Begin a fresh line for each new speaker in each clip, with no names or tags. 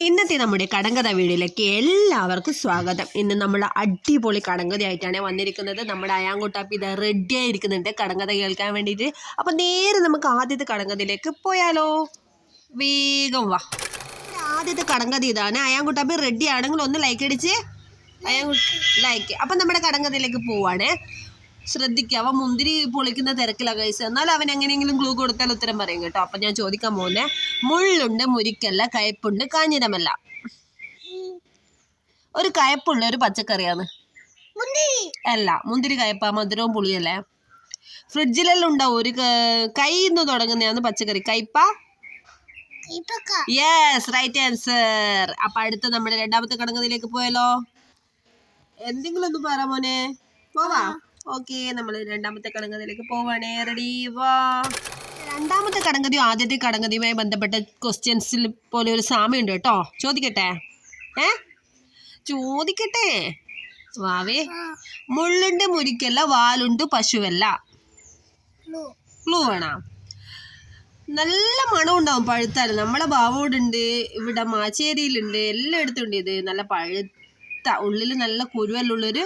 ഇന്നത്തെ നമ്മുടെ കടങ്കഥ വീടിലേക്ക് എല്ലാവർക്കും സ്വാഗതം. ഇന്ന് നമ്മൾ അടിപൊളി കടങ്കഥയായിട്ടാണ് വന്നിരിക്കുന്നത്. നമ്മുടെ അയാങ്കുട്ടാപ്പി ഇത് റെഡി ആയിരിക്കുന്നുണ്ട്. കടങ്കഥ കേൾക്കാൻ വേണ്ടിയിട്ട്. അപ്പം നേരെ നമുക്ക് ആദ്യത്തെ കടങ്കഥയിലേക്ക് പോയാലോ? വേഗം വാ. ആദ്യത്തെ കടങ്കഥ ഇതാണ്. അയാങ്കുട്ടാപ്പി റെഡി ആണെങ്കിൽ ഒന്ന് ലൈക്ക് അടിച്ച്. അയാൻ ലൈക്ക് അപ്പം നമ്മുടെ കടങ്കഥയിലേക്ക് പോവാണ്. ശ്രദ്ധിക്കുക അവൻ മുന്തിരി പൊളിക്കുന്ന തിരക്കിലാണ് കഴിച്ചത് എന്നാൽ അവൻ എങ്ങനെയെങ്കിലും ഗ്ലൂ കൊടുത്താൽ ഉത്തരം പറയും കേട്ടോ. അപ്പം ഞാൻ ചോദിക്കാൻ പോകുന്നത് മുള്ളുണ്ട് മുരിക്കല്ല കയപ്പുണ്ട് കാഞ്ഞിരമല്ല. ഒരു കയപ്പുള്ള ഒരു പച്ചക്കറിയാണ്. അല്ല മുന്തിരി കയപ്പ മധുരവും പുളിയല്ലേ? ഫ്രിഡ്ജിലെല്ലാം ഉണ്ടാവും ഒരു കൈ കൈന്ന് തുടങ്ങുന്നതാണ് പച്ചക്കറി. കയ്പ യെസ് റൈറ്റ് ആൻസർ അപ്പൊ അടുത്ത നമ്മുടെ രണ്ടാമത്തെ കടങ്കഥയിലേക്ക് പോയാലോ? എന്തെങ്കിലും ഒന്ന് പറ മോനെ. പോവാ. ഓക്കെ നമ്മൾ രണ്ടാമത്തെ കടങ്കഥയിലേക്ക് പോവാണേ. റെഡി വാ. രണ്ടാമത്തെ കടങ്കഥയും ആദ്യത്തെ കടങ്കഥയുമായി ബന്ധപ്പെട്ട ക്വസ്റ്റ്യൻസിൽ പോലെ ഒരു സാമ്യമുണ്ട് കേട്ടോ. ചോദിക്കട്ടെ? ഏ? ചോദിക്കട്ടെ? വാവേ. മുള്ളുണ്ട് മുരിക്കല്ല വാലുണ്ട് പശുവല്ല. ക്ലൂ വേണം? നല്ല മണം ഉണ്ടാവും പഴുത്താൽ. നമ്മളെ ബാവോടുണ്ട് ഇവിടെ മാച്ചേരിയിലുണ്ട് എല്ലായിടത്തും ഉണ്ട് ഇത്. നല്ല പഴുത്ത ഉള്ളിൽ നല്ല കുരുവല്ലുള്ളൊരു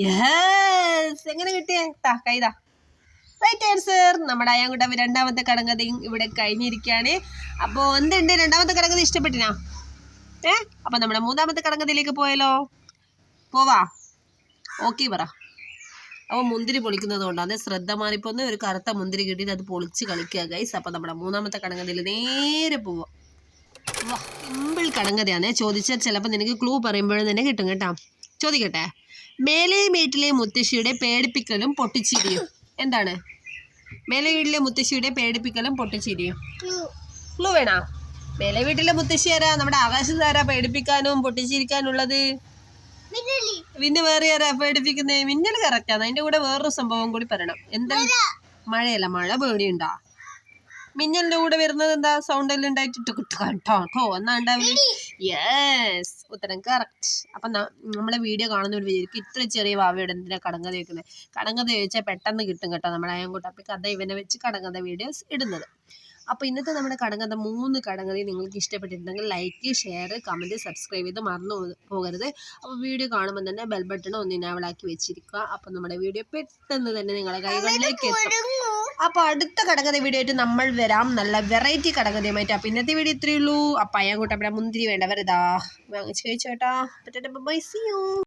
യെസ് എങ്ങനെ കിട്ടിയേ? താ കൈതാ റൈറ്റ് ആൻസർ നമ്മുടെ രണ്ടാമത്തെ കടങ്കഥയും ഇവിടെ കഴിഞ്ഞിരിക്കുകയാണ് അപ്പോൾ എന്തുണ്ട്? രണ്ടാമത്തെ കടങ്കഥ ഇഷ്ടപ്പെട്ടിനാ? ഏ? അപ്പം നമ്മുടെ മൂന്നാമത്തെ കടങ്കഥയിലേക്ക് പോയാലോ? പോവാ. ഓക്കെ പറ. അപ്പോൾ മുന്തിരി പൊളിക്കുന്നത് കൊണ്ടാണ് ശ്രദ്ധ മാറിപ്പോന്ന് ഒരു കറുത്ത മുന്തിരി കിട്ടിയിട്ട് അത് പൊളിച്ച് കളിക്കുക ഗൈസ് അപ്പം നമ്മുടെ മൂന്നാമത്തെ കടങ്കഥയിൽ നേരെ പോവാം. സിമ്പിൾ കടങ്കഥയാണ്. ചോദിച്ചാൽ ചിലപ്പോൾ നിനക്ക് ക്ലൂ പറയുമ്പോഴും തന്നെ കിട്ടും കേട്ടോ. ചോദിക്കട്ടെ? മേലെ വീട്ടിലെ മുത്തശ്ശിയുടെ പേടിപ്പിക്കലും പൊട്ടിച്ചിരിയും. എന്താണ്? മേലെ വീട്ടിലെ മുത്തശ്ശിയുടെ പേടിപ്പിക്കലും പൊട്ടിച്ചിരിയും. ക്ലൂ വേണോ? മേലെ വീട്ടിലെ മുത്തശ്ശി ആരാ? നമ്മുടെ ആകാശത്ത് ആരാ പേടിപ്പിക്കാനും പൊട്ടിച്ചിരിക്കാനുള്ളത്? പിന്നെ വേറെ ആരാ പേടിപ്പിക്കുന്നത് മിന്നൽ കറക്റ്റാണ് അതിന്റെ കൂടെ വേറൊരു സംഭവം കൂടി പറയണം. എന്താ മഴയല്ല മഴ പേടിയുണ്ടാ? മിന്നലിന്റെ കൂടെ വരുന്നത് എന്താ? സൗണ്ട് എല്ലാം ഉണ്ടായിട്ട് ടുക് ടുക് ടോ ടോ എന്നാ ഉണ്ടാവില്ല യെസ് ഉത്തരം കറക്റ്റ് അപ്പൊ നമ്മളെ വീഡിയോ കാണുന്നവർ വിചാരിക്കും ഇത്ര ചെറിയ വാവയുടെ എന്തിനാ കടങ്കഥ വെക്കുന്നത് കടങ്കഥ ചോദിച്ചാൽ പെട്ടെന്ന് കിട്ടും കേട്ടോ നമ്മുടെ അയൻകുട്ടപ്പി കഥ ഇവനെ വെച്ച് കടങ്കഥ വീഡിയോസ് ഇടുന്നത്. അപ്പൊ ഇന്നത്തെ നമ്മുടെ കടങ്കഥ മൂന്ന് കടങ്കഥയും നിങ്ങൾക്ക് ഇഷ്ടപ്പെട്ടിട്ടുണ്ടെങ്കിൽ ലൈക്ക് ഷെയർ കമന്റ് സബ്സ്ക്രൈബ് ചെയ്ത് മറന്നു പോകരുത്. അപ്പോൾ വീഡിയോ കാണുമ്പോൾ തന്നെ ബെൽ ബട്ടൺ ഒന്ന് ഇനാവളാക്കി വെച്ചിരിക്കുക. അപ്പൊ നമ്മുടെ വീഡിയോ പെട്ടെന്ന് തന്നെ നിങ്ങളുടെ കൈകളിലേക്ക് എത്തും. അപ്പോൾ അടുത്ത കടകഥ വീഡിയോ ആയിട്ട് നമ്മൾ വരാം. നല്ല വെറൈറ്റി കടകഥയുമായിട്ട്. അപ്പം ഇന്നത്തെ വീഡിയോ ഇത്രയേ ഉള്ളൂ. അപ്പം അയ്യാൻ കൂട്ടം മുന്തിരി വേണ്ട. വെറുതാ വാങ്ങിച്ച് കഴിച്ചോട്ടാ ബൈ സി യു